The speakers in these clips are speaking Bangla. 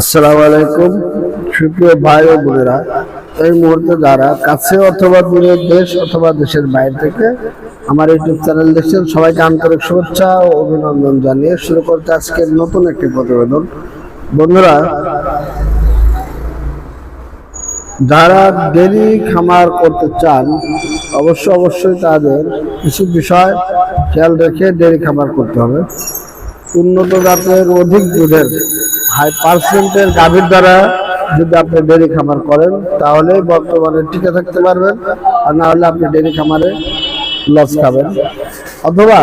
আসসালামু আলাইকুম। সুপ্রিয় ভাই ও বোনেরা, এই মুহূর্তে যারা কাছে অথবা দূরে দেশ অথবা দেশের বাইরে থেকে আমার ইউটিউব চ্যানেল দেখছেন, সবাইকে আন্তরিক শুভেচ্ছা ও অভিনন্দন জানিয়ে শুরু করতে আজকের নতুন একটি প্রতিবেদন। বন্ধুরা, যারা ডেরি খামার করতে চান, অবশ্য অবশ্যই তাদের কিছু বিষয় খেয়াল রেখে ডেরি খামার করতে হবে। উন্নত জাতের অধিক দুধের হাই পার্সেন্টের গাভীর দ্বারা যদি আপনি ডেরি খামার করেন, তাহলে বর্তমানে টিকে থাকতে পারবেন, আর না হলে আপনি ডেরি খামারে লস খাবেন। অথবা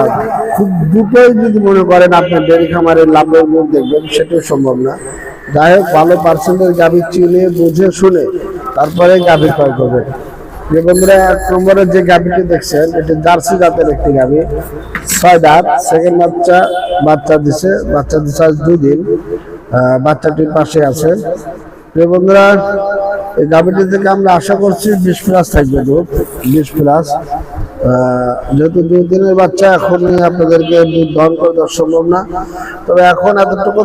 খুব দ্রুতই যদি মনে করেন আপনি ডেরি খামারে লাভের মুখ দেখবেন, সেটাও সম্ভব না। যাই হোক, ভালো পার্সেন্টের গাভী চিনে, বুঝে, শুনে তারপরে গাভী ক্রয় করবেন। যে বন্ধুরা, এক নম্বরের যে গাভীটি দেখছেন, এটি জার্সি জাতের একটি গাভী। ছয় দাঁত সেকেন্ড বাচ্চা বাচ্চা দিছে বাচ্চা দিছে আজ দুই দিন। বাচ্চাটির পাশে আছে। যে বন্ধুরা, এই গাভীটি থেকে আমরা আশা করছি বিশ প্লাস থাকবে দুধ, বিশ প্লাস। যেহেতু দুই দিনের বাচ্চা এখন আপনাদেরকে দুধ দহন করে দেওয়া সম্ভব না। তবে এখন এতটুকু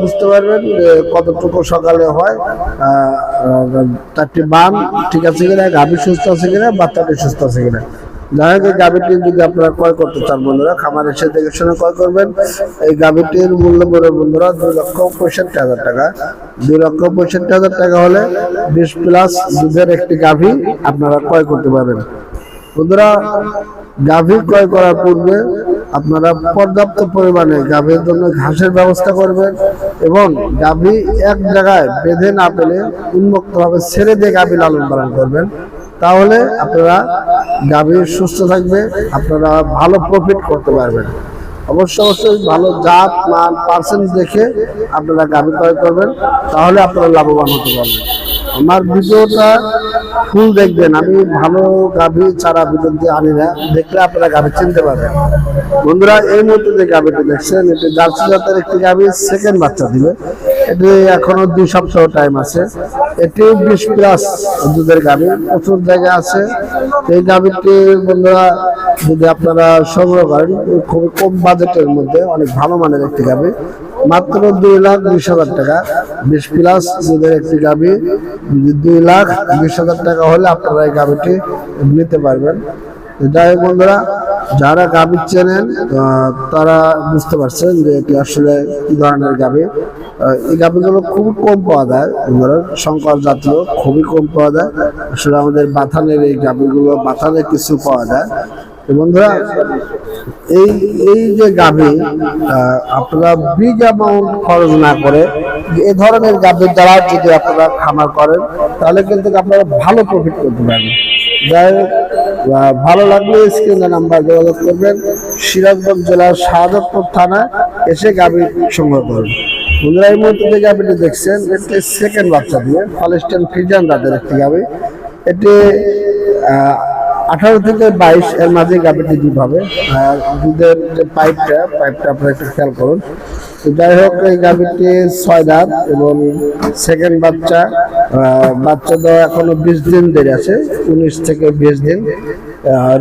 বুঝতে পারবেন কতটুকু সকালে হয়। চারটি বান ঠিক আছে কিনা, গাভী সুস্থ আছে কিনা, বাচ্চাটি সুস্থ আছে কিনা। গাভীটি যদি আপনারা ক্রয় করতে চান, বন্ধুরা দেখে শুনে ক্রয় করবেন। এই গাভীটির মূল্য বন্ধুরা লক্ষ পঁয়ষট্টি হাজার টাকা। লক্ষ পঁয়ষট্টি হাজার টাকা হলে বিশ প্লাস একটি গাভী আপনারা ক্রয় করতে পারবেন। বন্ধুরা, গাভী ক্রয় করার পূর্বে আপনারা পর্যাপ্ত পরিমাণে গাভীর জন্য ঘাসের ব্যবস্থা করবেন এবং গাভী এক জায়গায় বেঁধে না পেলে উন্মুক্তভাবে ছেড়ে দিয়ে গাভী লালন পালন করবেন। তাহলে আপনারা গাভী সুস্থ থাকবে, আপনারা ভালো প্রফিট করতে পারবেন। অবশ্য অবশ্যই ভালো জাত, মান পার্সেন্ট দেখে আপনারা গাভী ক্রয় করবেন, তাহলে আপনারা লাভবান হতে পারবেন। আমার ভিডিওটা ফুল দেখবেন, আমি ভালো গাভী চারা ভিতর দিয়ে আনি না, দেখলে আপনারা গাভী চিনতে পারবেন। বন্ধুরা, এই মুহূর্তে যে গাভীটি দেখছেন, এটি জার্সি জাতের একটি গাভী সেকেন্ড বাচ্চা দিবে। এটি এখনও দুই সপ্তাহ টাইম আছে। এটি বিশ প্লাস দুধের গাভী, প্রচুর জায়গা আছে। এই গাভীটি বন্ধুরা, যদি আপনারা সংগ্রহ করেন খুবই কম বাজেটের মধ্যে অনেক ভালো মানের একটি গাভী। মাত্র দুই লাখ বিশ হাজার টাকা। বিশ প্লাস দুধের একটি গাভী দুই লাখ বিশ হাজার টাকা হলে আপনারা এই গাভীটি নিতে পারবেন। যাই বন্ধুরা যারা গাভী চেনেন তারা বুঝতে পারছেন যে এটি আসলে কি ধরনের আহ, এই গাভীগুলো খুবই কম পাওয়া যায় বন্ধুরা শঙ্কর জাতীয় খুবই কম পাওয়া যায়। আসলে আমাদের বাথানের এই গাভীগুলো বাথানে কিছু পাওয়া যায়। বন্ধুরা এই এই যে গাভী আপনারা বিগ অ্যামাউন্ট খরচ না করে এ ধরনের গাভীর দ্বারা যদি আপনারা খামার করেন তাহলে কিন্তু আপনারা ভালো প্রফিট করতে পারবেন। যাই হোক ভালো লাগলে স্ক্রিনে নাম্বার যোগাযোগ করবেন, সিরাজগঞ্জ জেলার শাহাদতপুর থানা এসে গাভী সংগ্রহ করবেন। বন্ধুরা, এই মুহূর্তে যে গাভীটি দেখছেন, এটি সেকেন্ড বাচ্চা দিয়ে ফলেস্টাইন ফিজান রাতের একটি গাভী। এটি আঠারো থেকে বাইশ এর মাঝে গাভীটি দুধ হবে। আর দুধের যে পাইপটা পাইপটা আপনারা একটু খেয়াল করুন। তো যাই হোক, এই গাভীটি ছয় দাঁত এবং সেকেন্ড বাচ্চা বাচ্চা দেওয়া এখনও বিশ দিন দেরি আছে, উনিশ থেকে বিশ দিন।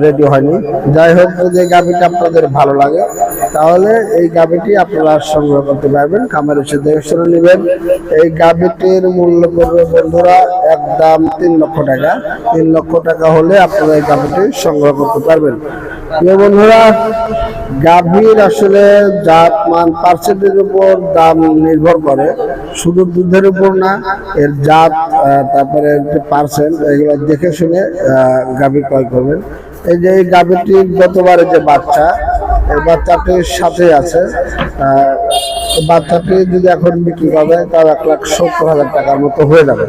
রেডি হয়নি। যাই হোক যদি এই গাভীটা আপনাদের ভালো লাগে, তাহলে এই গাভীটি আপনারা সংগ্রহ করতে পারবেন, খামার এসে দেখে শুনে নেবেন। এই গাভীটির মূল্য পড়বে বন্ধুরা একদম তিন লক্ষ টাকা। তিন লক্ষ টাকা হলে আপনারা এই গাভীটি সংগ্রহ করতে পারবেন। বন্ধুরা, গাভীর আসলে জাত মান পার্সেন্টের উপর দাম নির্ভর করে, শুধু দুধের উপর না, এর জাত তারপরে পার্সেন্ট এগুলো দেখে শুনে গাভী ক্রয় করবেন। এই যে এই গাভীটির গতবারে যে বাচ্চা, এই বাচ্চাটির সাথে আছে। বাচ্চাটি যদি এখন বিক্রি করে তার এক লাখ সত্তর হাজার টাকার মতো হয়ে যাবে।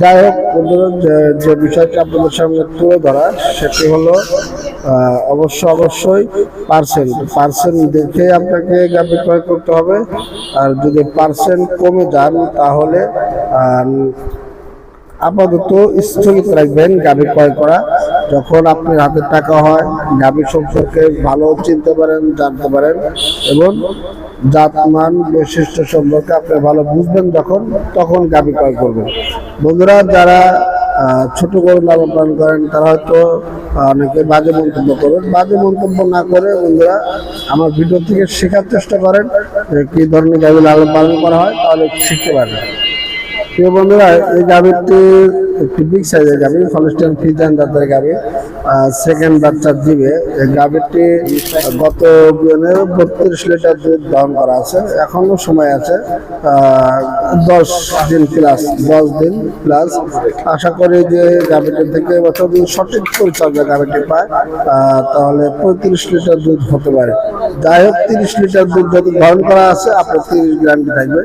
যাই হোক যে বিষয়টি আপনাদের সামনে তুলে ধরা, সেটি হলো অবশ্য অবশ্যই পার্সেন্ট। পার্সেন্ট দেখে আপনাকে গাভী ক্রয় করতে হবে। আর যদি পার্সেন্ট কমে যান, তাহলে আপাতত স্থগিত রাখবেন গাভী ক্রয় করা। যখন আপনার হাতে টাকা হয়, গাভী সম্পর্কে ভালো চিনতে পারেন, জানতে পারেন এবং জাতমান বৈশিষ্ট্য সম্পর্কে আপনি ভালো বুঝবেন যখন, তখন গাভী ক্রয় করবেন। বন্ধুরা, যারা ছোট গরু লালন পালন করেন, তারা হয়তো অনেকে বাজে মন্তব্য করবেন বাজে মন্তব্য না করে বন্ধুরা, আমার ভিডিও থেকে শেখার চেষ্টা করেন যে কি ধরনের গাভী লালন পালন করা হয়, তাহলে শিখতে পারবেন। প্রিয় বন্ধুরা, এই গাভীটি একটি বিগ সাইজের গাভী ফলস্টিয়ান ফিজান জাতের গাভী সেকেন্ড বাচ্চার দিবে। গাভীটি গত বত্রিশ লিটার দুধ দহন করা আছে। এখনও সময় আছে দশ দিন প্লাস দশ দিন প্লাস আশা করি যে গাভীটি থেকে এবছর যদি সঠিক পরিচর্যা গাভীটি পায় তাহলে পঁয়ত্রিশ লিটার দুধ হতে পারে। যাই হোক, তিরিশ লিটার দুধ যদি ধারণ করা আছে, আপনার তিরিশ গ্রামটি থাকবে।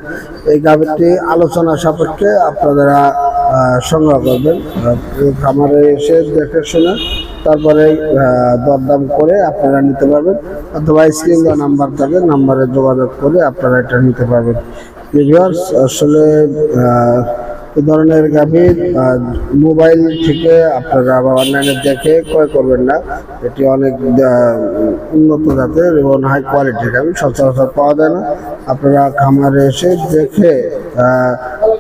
এই গাভীটি আলোচনা সাপেক্ষে আপনারা সংগ্রহ করবেন। খামারে এসে দেখে শুনে তারপরে দরদাম করে আপনারা নিতে পারবেন। অথবা স্ক্রিন বা নাম্বার থাকে, নাম্বারে যোগাযোগ করে আপনারা এটা নিতে পারবেন। আসলে এই ধরনের গাভী মোবাইল থেকে আপনারা বা অনলাইনে দেখে ক্রয় করবেন না। এটি অনেক উন্নত জাতের এবং হাই কোয়ালিটির গাভী, সচরাচর পাওয়া যায় না। আপনারা খামারে এসে দেখে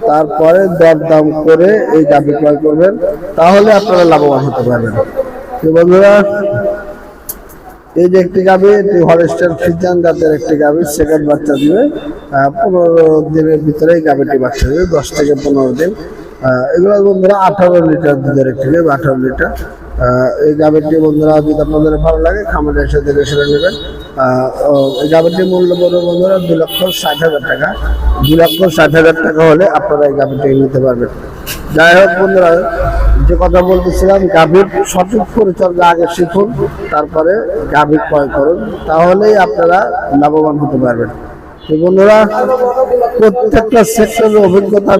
তারপরে দরদাম করে এই গাভী ক্রয় করবেন, তাহলে আপনারা লাভবান হতে পারবেন। বন্ধুরা, এই যে একটি গাভি, এটি হরেস্টার ফিজান জাতের একটি গাভি সেকেন্ড বাচ্চা দিবে। পনেরো দিনের ভিতরেই গাভিটি বাচ্চা দিবে, দশ থেকে পনেরো দিন। এগুলো বন্ধুরা আঠারো লিটার দুধের একটি গাভি, আঠারো লিটার। এই গাভিটি বন্ধুরা, যদি আপনাদের ভালো লাগে খামারে এসে দেখে সেটা নেবেন। এই গাভিটির মূল্য পড়বে বন্ধুরা, দু লক্ষ ষাট হাজার টাকা। দু লক্ষ ষাট হাজার টাকা হলে আপনারা এই গাভিটি নিতে পারবেন। যাই হোক বন্ধুরা, যে কথা বলতেছিলাম, গাভীর সঠিক পরিচর্যা আগে শিখুন, তারপরে গাভীর ক্রয় করুন। তাহলেই আপনারা লাভবান হতে পারবেন। বন্ধুরা, প্রত্যেকটা সেক্টরের অভিজ্ঞতা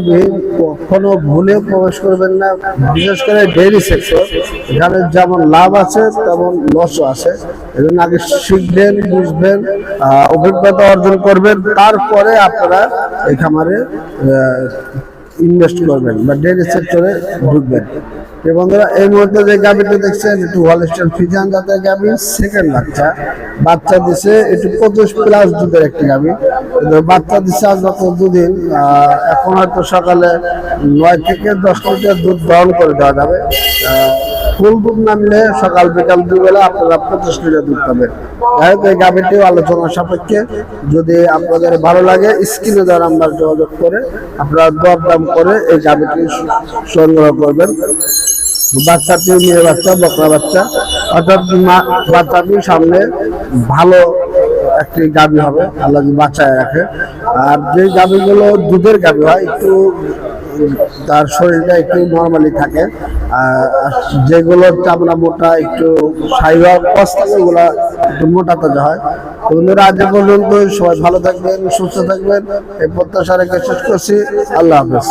কখনো ভুলে প্রবেশ করবেন না, বিশেষ করে ডেইরি সেক্টর এখানে যেমন লাভ আছে, তেমন লসও আছে। এজন্য আগে শিখবেন, বুঝবেন অভিজ্ঞতা অর্জন করবেন, তারপরে আপনারা এই খামারে ইনভেস্ট করবেন বা ডেয়ারি সেক্টরে ঢুকবেন। বন্ধুরা, এই মুহূর্তে যে গাভিটা দেখছেন, একটু হলস্টাইন ফিজান জাতের গাভি সেকেন্ড বাচ্চা। বাচ্চা দিছে, একটু পঁচিশ প্লাস দুধের একটি কিন্তু বাচ্চা দিছে আজ যত দুদিন এখন হয়তো সকালে নয় থেকে দশ লিটার দুধ দহন করে দেওয়া যাবে। ফুল দুধ নামলে সকাল বিকাল দুবেলা আপনারা পঁচিশ লিটার দুধ পাবেন। যাই হোক, এই গাভিটিও আলোচনা সাপেক্ষে। যদি আপনাদের ভালো লাগে, স্ক্রিনে দেওয়ার নাম্বার যোগাযোগ করে আপনারা দরদাম করে এই গাভিটি সংগ্রহ করবেন। বাচ্চাটি মেয়ে বাচ্চা, বকরা বাচ্চা। অর্থাৎ বাচ্চাটির সামনে ভালো একটি গাভী হবে, আল্লাহ যদি বাচ্চায় রাখে। আর যে গাভীগুলো দুধের গাভী হয়, একটু তার শরীরটা একটু নর্মালি থাকে। আর যেগুলো চামড়া মোটা, একটু সাইবা ওগুলা একটু মোটা হয়। বন্ধুরা, আজ পর্যন্ত সবাই ভালো থাকবেন, সুস্থ থাকবেন। এই প্রত্যাশা রেখে শেষ করছি। আল্লাহ হাফেজ।